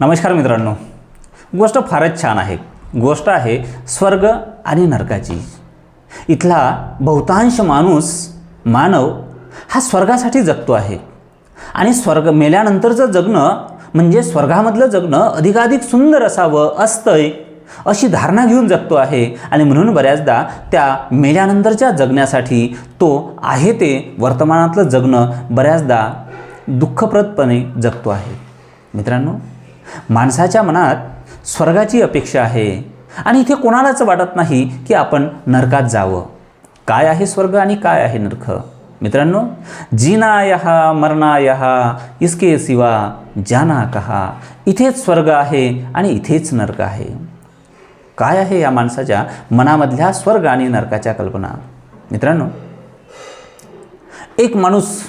नमस्कार मित्रांनो. गोष्ट फारच छान आहे. गोष्ट आहे स्वर्ग आणि नरकाची. इथला बहुतांश माणूस मानव हा स्वर्गासाठी जगतो आहे. आणि स्वर्ग मेल्यानंतरचं जगणं म्हणजे स्वर्गामधलं जगणं अधिकाधिक सुंदर असावं असतंय अशी धारणा घेऊन जगतो आहे. आणि म्हणून बऱ्याचदा त्या मेल्यानंतरच्या जगण्यासाठी तो आहे ते वर्तमानातलं जगणं बऱ्याचदा दुःखप्रदपणे जगतो आहे. मित्रांनो माणसाच्या मनात स्वर्गाची अपेक्षा आहे. आणि इथे कोणालाच वाटत नाही की आपण नरकात जावं. काय आहे स्वर्ग आणि काय आहे नरक? मित्रांनो जीना यहा मरणा यहा इसके सिवा जाना कहा. इथेच स्वर्ग आहे आणि इथेच नरक आहे. काय आहे या माणसाच्या मनामधल्या स्वर्ग आणि नरकाच्या कल्पना? मित्रांनो एक माणूस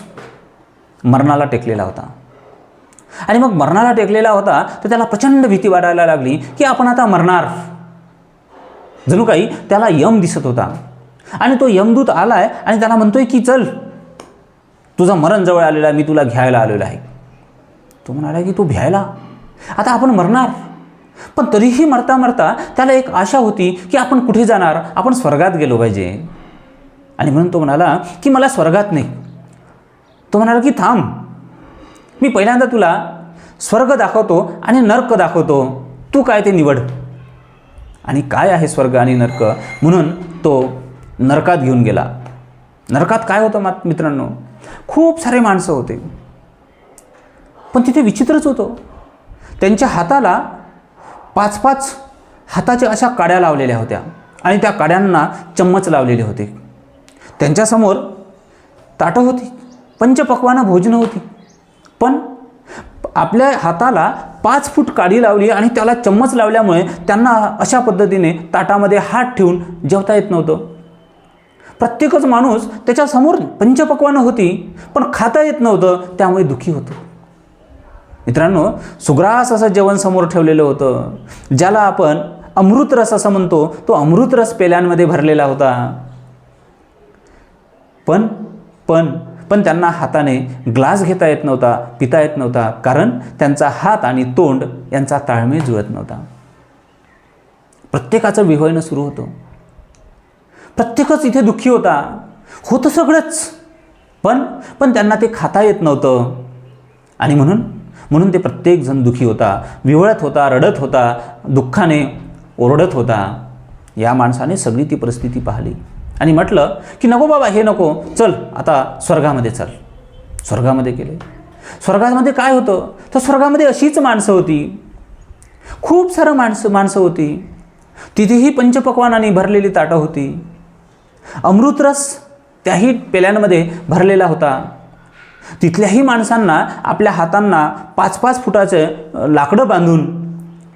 मरणाला टेकलेला होता. आणि मग मरणाला टेकलेला होता तर त्याला प्रचंड भीती वाटायला लागली की आपण आता मरणार. जणू काही त्याला यम दिसत होता. आणि तो यमदूत आलाय आणि त्याला म्हणतोय की चल तुझं मरण जवळ आलेला आहे मी तुला घ्यायला आलेलो आहे. तो म्हणाला की तू भ्यायला? आता आपण मरणार. पण तरीही मरता मरता त्याला एक आशा होती की आपण कुठे जाणार? आपण स्वर्गात गेलो पाहिजे. आणि म्हणून तो म्हणाला की मला स्वर्गात नाही. तो म्हणाला की थांब मी पहिल्यांदा तुला स्वर्ग दाखवतो आणि नर्क दाखवतो. तू काय ते निवड? आणि काय आहे स्वर्ग आणि नर्क? म्हणून तो नरकात घेऊन गेला. नरकात काय होतं मात मित्रांनो? खूप सारे माणसं होते. पण तिथे विचित्रच होतं. त्यांच्या हाताला पाच पाच हाताच्या अशा काड्या लावलेल्या होत्या. आणि त्या काड्यांना चम्मच लावलेले होते. त्यांच्यासमोर ताटं होती. पंचपक्वानं भोजनं होती. पण आपल्या हाताला पाच फूट काडी लावली आणि त्याला चम्मच लावल्यामुळे त्यांना अशा पद्धतीने ताटामध्ये हात ठेवून जेवता येत नव्हतं. प्रत्येकच माणूस त्याच्यासमोर पंचपक्वानं होती पण खाता येत नव्हतं त्यामुळे दुखी होतं. मित्रांनो सुग्रास असं जेवण समोर ठेवलेलं होतं ज्याला आपण अमृतरस असं म्हणतो तो अमृतरस पेल्यांमध्ये भरलेला होता. पण पण पण त्यांना हाताने ग्लास घेता येत नव्हता पिता येत नव्हता कारण त्यांचा हात आणि तोंड यांचा ताळमेळ जुळत नव्हता. प्रत्येकाचं विवयनं सुरू होतं. प्रत्येकच इथे दुःखी होता. होतं सगळंच. पण पण त्यांना ते खाता येत नव्हतं. आणि म्हणून म्हणून ते प्रत्येकजण दुःखी होता. विवळत होता रडत होता दुःखाने ओरडत होता. या माणसाने सगळी ती परिस्थिती पाहिली. आणि म्हटलं की नको बाबा हे नको. चल आता स्वर्गामध्ये चल. स्वर्गामध्ये गेले. स्वर्गामध्ये काय होतं? तर स्वर्गामध्ये अशीच माणसं होती. खूप सारं माणसं माणसं होती. तिथेही पंचपक्वानाने भरलेली ताटं होती. अमृतरस त्याही पेल्यांमध्ये भरलेला होता. तिथल्याही माणसांना आपल्या हातांना पाच पाच फुटाचे लाकडं बांधून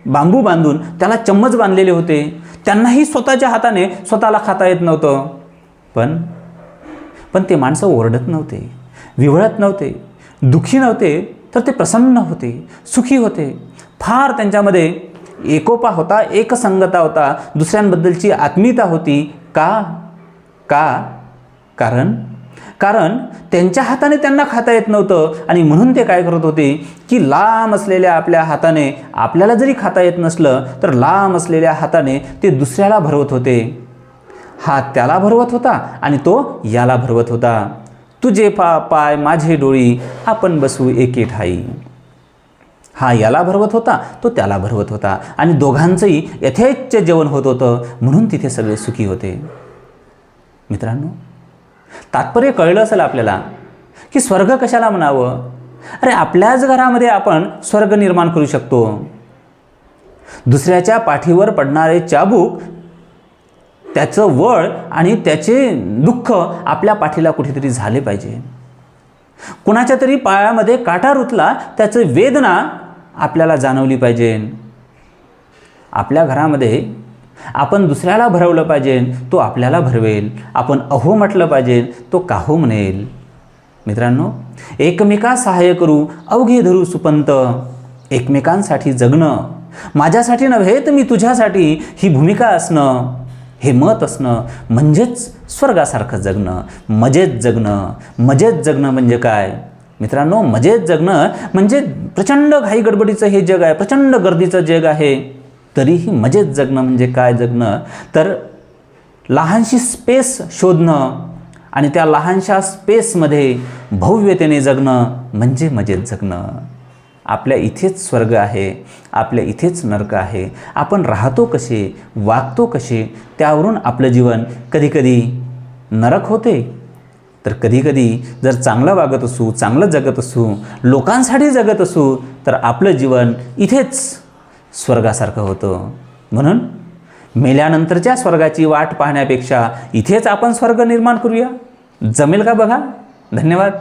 बांबू बांधून त्याला चम्मच बांधलेले होते. त्यांनाही स्वतःच्या हाताने स्वतःला खाता येत नव्हतं. पण पण ते माणसं ओरडत नव्हते विवळत नव्हते दुःखी नव्हते तर ते प्रसन्न होते सुखी होते. फार त्यांच्यामध्ये एकोपा होता एकसंगता होता दुसऱ्यांबद्दलची आत्मीयता होती. का? का? कारण कारण त्यांच्या हाताने त्यांना खाता येत नव्हतं. आणि म्हणून ते काय करत होते की लांब असलेल्या आपल्या हाताने आपल्याला जरी खाता येत नसलं तर लांब असलेल्या हाताने ते दुसऱ्याला भरवत होते. हा त्याला भरवत होता आणि तो याला भरवत होता. तुझे पा पाय माझे डोळी आपण बसू एके ठाई. हा याला भरवत होता तो त्याला भरवत होता. आणि दोघांचंही यथेच्छ जेवण होत होतं. म्हणून तिथे सगळे सुखी होते. मित्रांनो तात्पर्य कळलं असेल आपल्याला की स्वर्ग कशाला म्हणावं? अरे आपल्याच घरामध्ये आपण स्वर्ग निर्माण करू शकतो. दुसऱ्याच्या पाठीवर पडणारे चाबूक त्याचं वळ आणि त्याचे दुःख आपल्या पाठीला कुठेतरी झाले पाहिजे. कुणाच्या तरी पायामध्ये काटा रुतला त्याचं वेदना आपल्याला जाणवली पाहिजे. आपल्या घरामध्ये आपण दुसऱ्याला भरवलं पाहिजे तो आपल्याला भरवेल. आपण अहो म्हटलं पाहिजे तो काहो म्हणेल. मित्रांनो एकमेका सहाय्य करू अवघे धरू सुपंत. एकमेकांसाठी जगणं. माझ्यासाठी नव्हे तर मी तुझ्यासाठी ही भूमिका असणं. हे मत असणं. म्हणजेच स्वर्गासारखं जगणं. मजेत जगणं. मजेत जगणं म्हणजे काय? मित्रांनो मजेत जगणं म्हणजे प्रचंड घाई गडबडीचं हे जग आहे. प्रचंड गर्दीचं जग आहे. तरीही मजेत जगणं म्हणजे काय जगणं? तर लहानशी स्पेस शोधणं आणि त्या लहानशा स्पेसमध्ये भव्यतेने जगणं म्हणजे मजेत जगणं. आपल्या इथेच स्वर्ग आहे आपल्या इथेच नरक आहे. आपण राहतो कसे वागतो कसे त्यावरून आपलं जीवन कधीकधी नरक होते. तर कधीकधी जर चांगलं वागत असू चांगलं जगत असू लोकांसाठी जगत असू तर आपलं जीवन इथेच स्वर्गासारखं होतं. म्हणून मेल्यानंतरच्या स्वर्गाची वाट पाहण्यापेक्षा इथेच आपण स्वर्ग निर्माण करूया. जमेल का बघा? धन्यवाद.